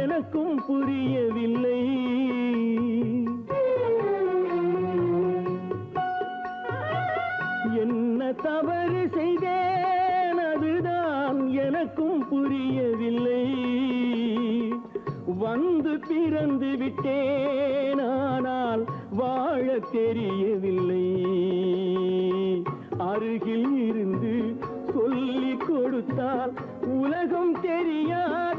எனக்கும் புரியவில்லை. என்ன தவறு செய்தேன் அதுதான் எனக்கும் புரியவில்லை. வந்து பிறந்து விட்டேன் ஆனால் வாழ தெரியவில்லை. அருகில் இருந்து சொல்லிக் கொடுத்தால் உலகம் தெரியா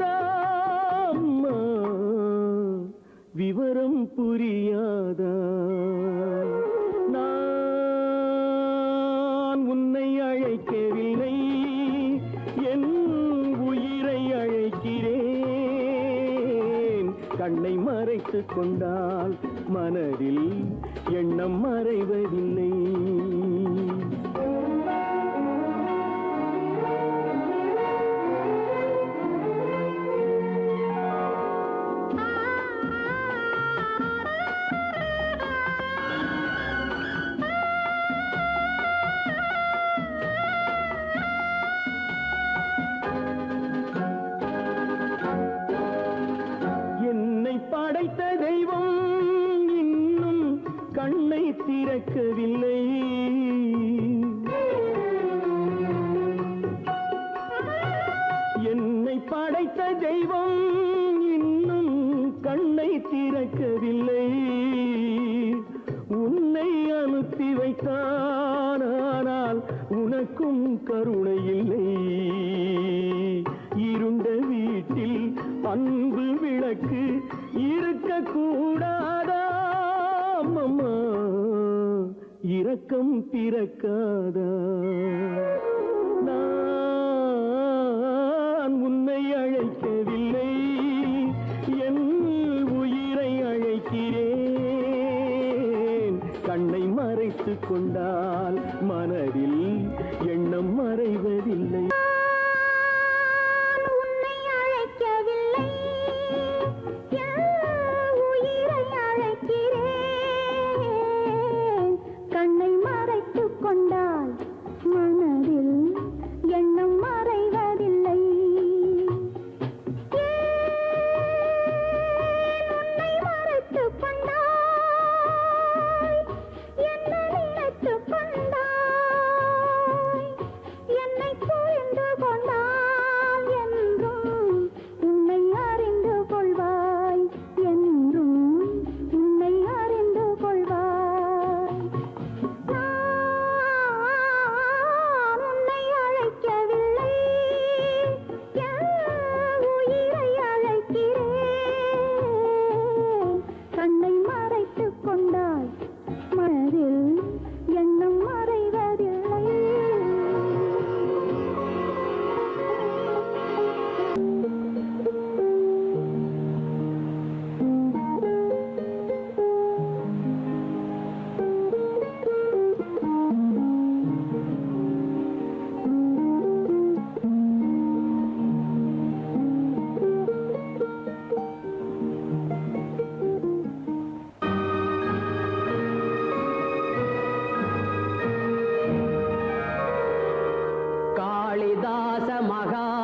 விவரம் புரியாதா? நான் உன்னை அழைக்கவில்லை என் உயிரை அழைக்கிறேன். கண்ணை மறைத்து கொண்டால் மனதில் எண்ணம் மறைவதில்லை. படைத்த தெய்வம் இன்னும் கண்ணை திறக்கவில்லை. உன்னை அனுப்பி வைத்தான் ஆனால் உனக்கும் கருணை இல்லை. இருண்ட வீட்டில் அன்பு விளக்கு இருக்க அம்மா? இரக்கம் பிறக்காதா? மறைத்துக் கொண்டால் மனதில்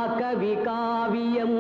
காக்க விகாவியம்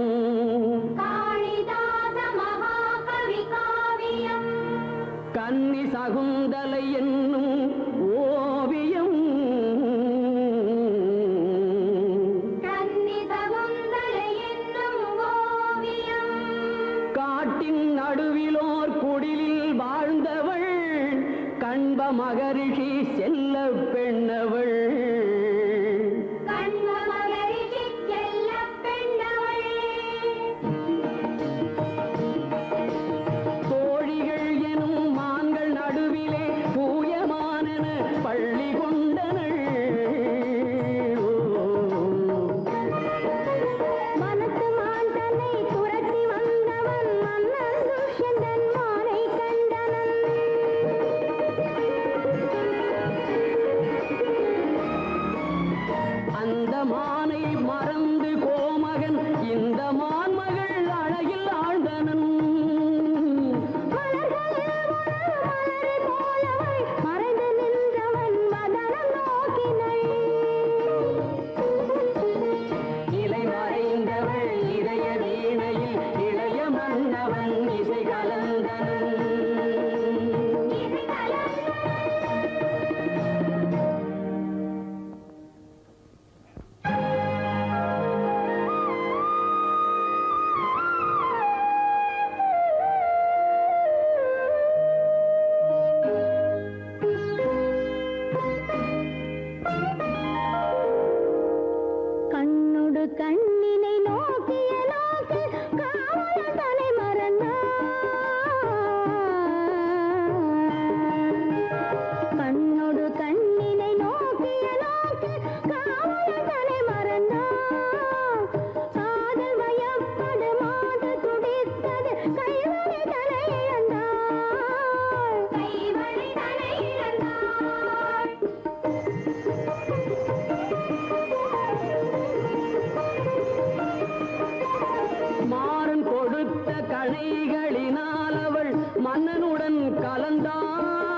கழைகளினால் அவள் மன்னனுடன் கலந்தான்.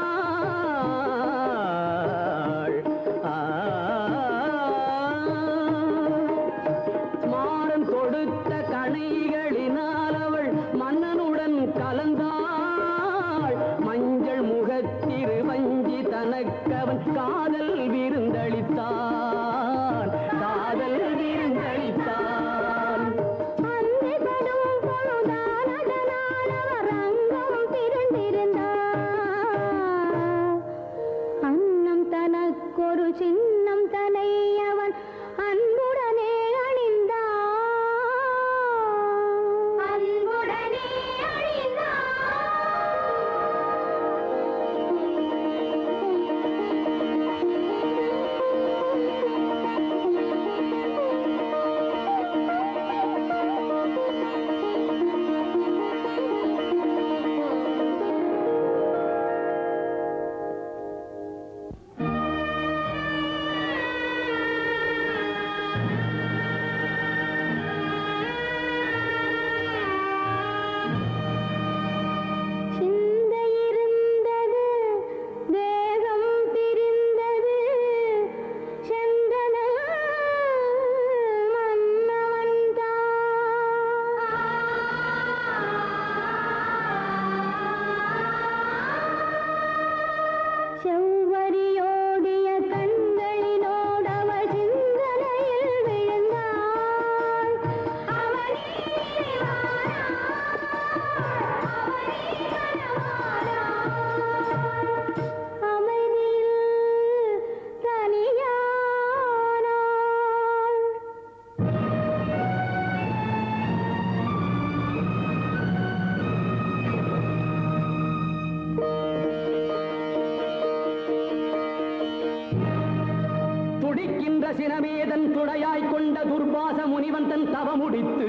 கொடையாய் கொண்ட துர்பாச முனிவன் தன் தவமுடித்து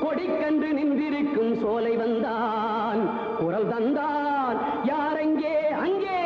கொடிக்கன்று நின்றிருக்கும் சோலை வந்தான் குரல் தந்தான். யாரெங்கே அங்கே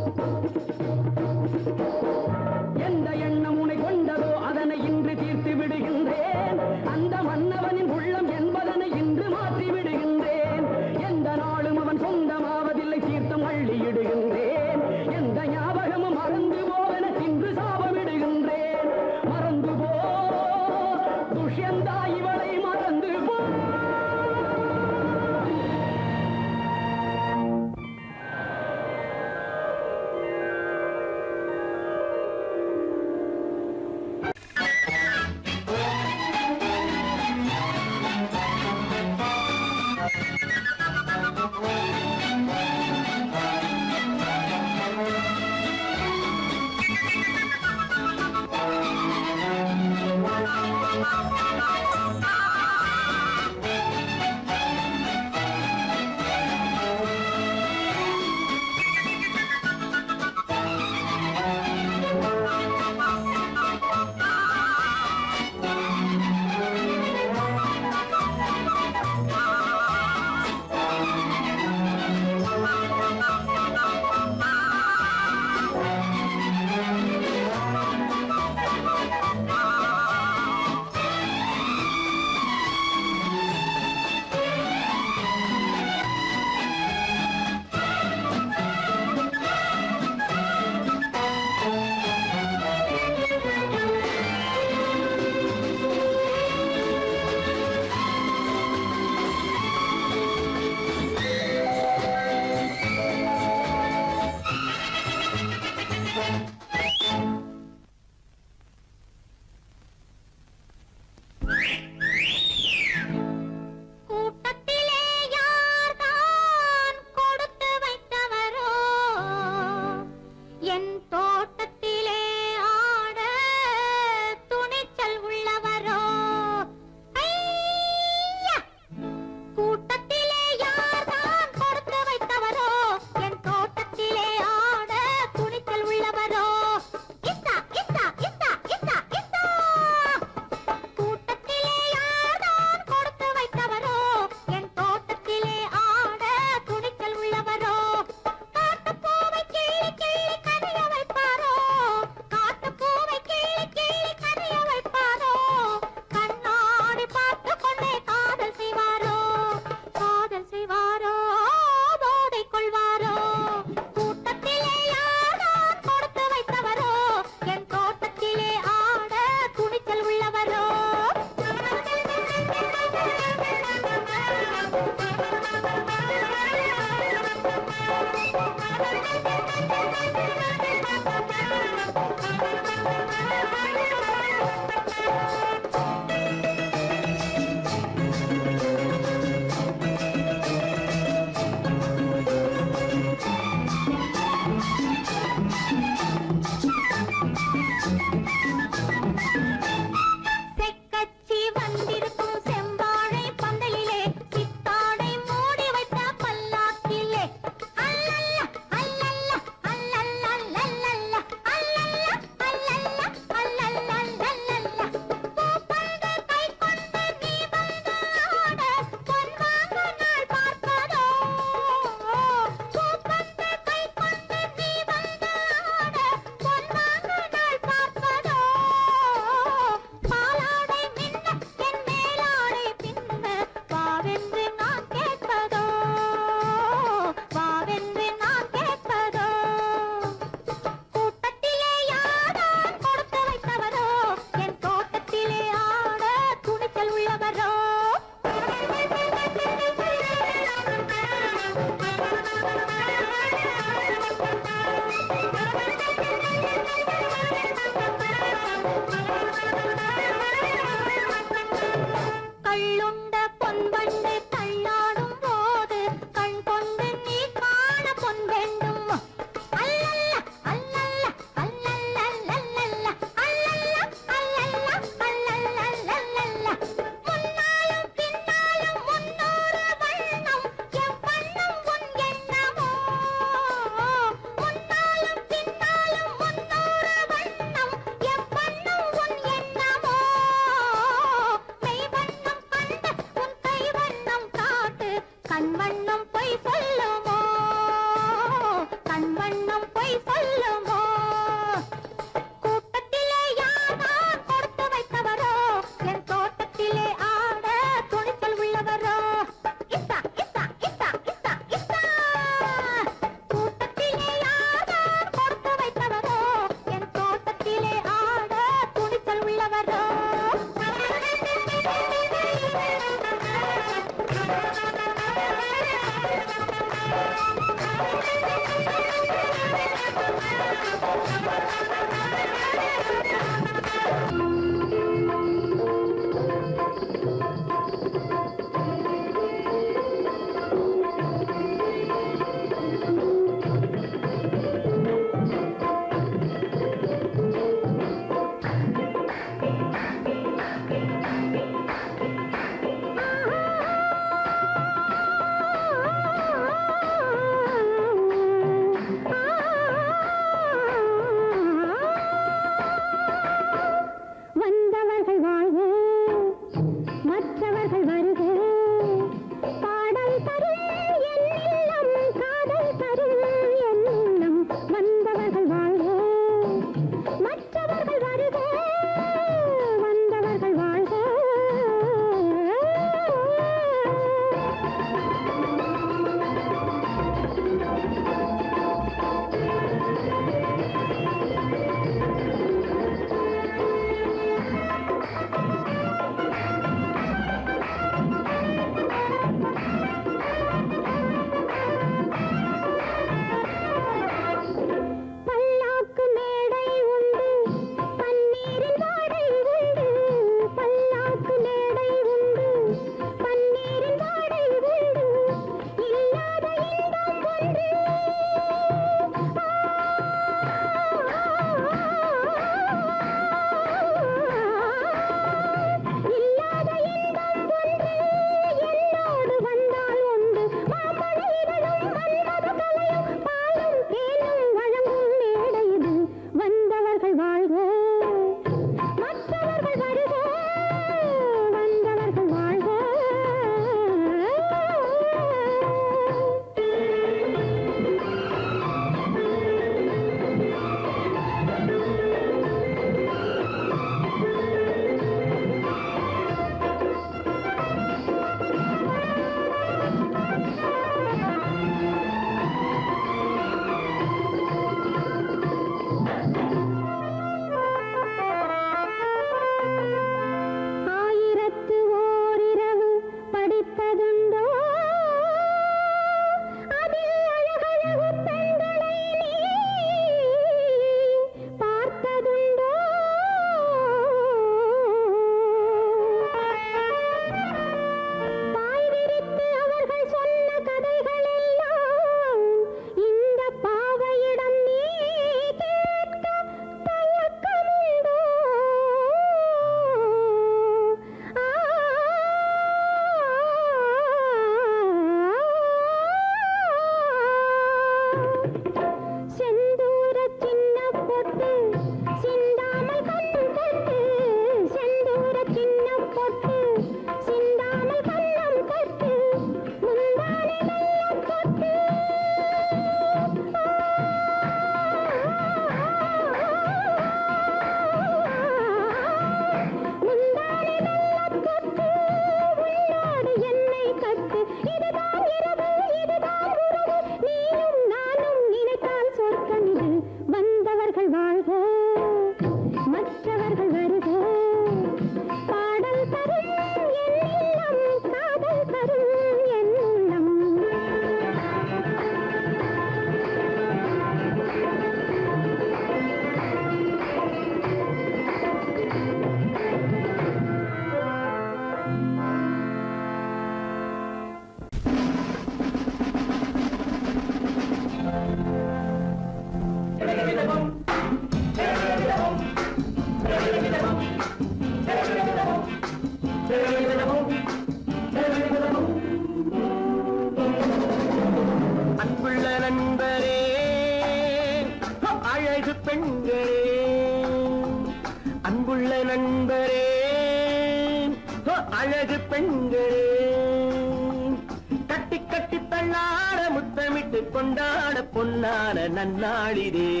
நன்னாளிரே.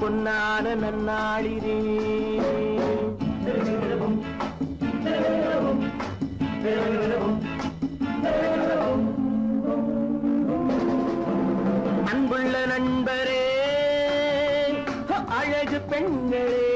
பொன்னான நன்னாளிரே. அன்புள்ள நண்பரே அழகு பெண்களே.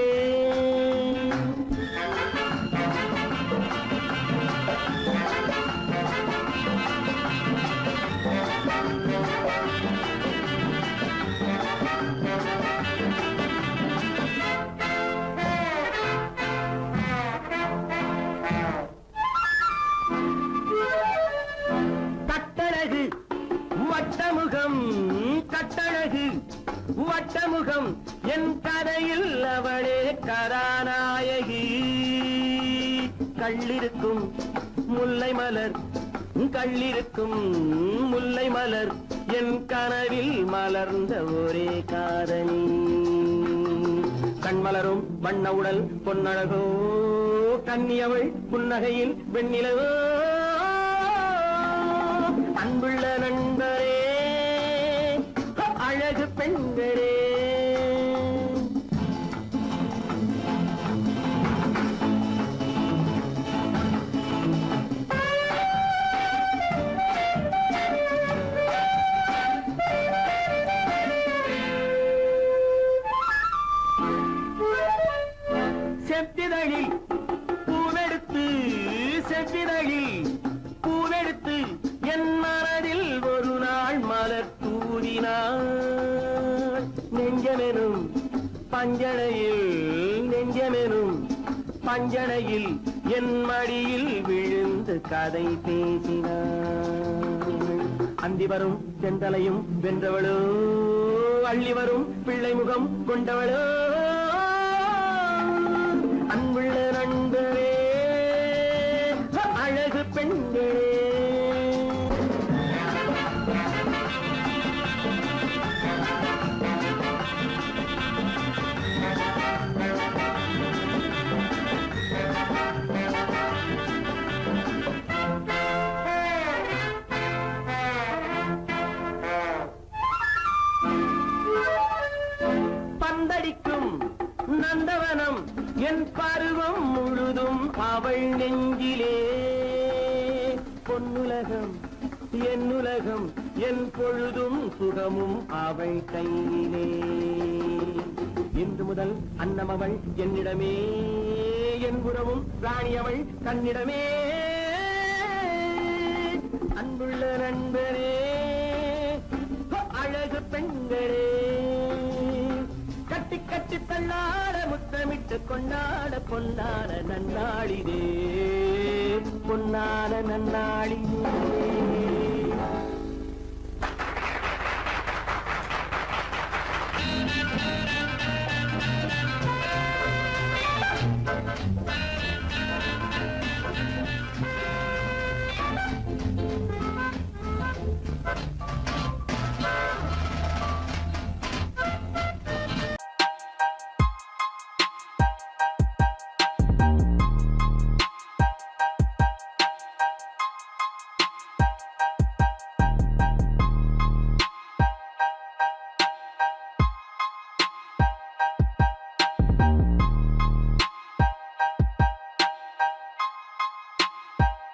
கள்ளிருக்கும் முல்லை மலர் என் கனவில் மலர்ந்த ஒரே காதலி கண்மலரும் வண்ண உடல் பொன்னழகோ கன்னியவள் புன்னகையில் வெண்ணிலவோ. அன்புள்ள நண்பரே அழகு பெண்களே. பஞ்சனையில் நெஞ்சமெனும் பஞ்சனையில் என் மடியில் விழுந்து கதை பேசினாள் அந்தி வரும் செந்தலையும் வென்றவளோ அள்ளி வரும் பிள்ளை முகம் கொண்டவளோ. அன்புள்ள நண்பரே அழகு பெண்களே என் பருவம் முழுதும் அவள் நெஞ்சிலே. பொன்னுலகம் என் உலகம் என் பொழுதும் சுகமும் அவள் கையிலே. இன்று முதல் அன்னமவள் என்னிடமே என் புறமும் ராணியவள் கண்ணிடமே அன்புள்ள நண்பரே அழகு பெண்களே கட்டி கட்டி தள்ளாட முத்தமிட்டு கொண்டாட பொன்னான நன்னாளிதே. பொன்னான நன்னாளிதே.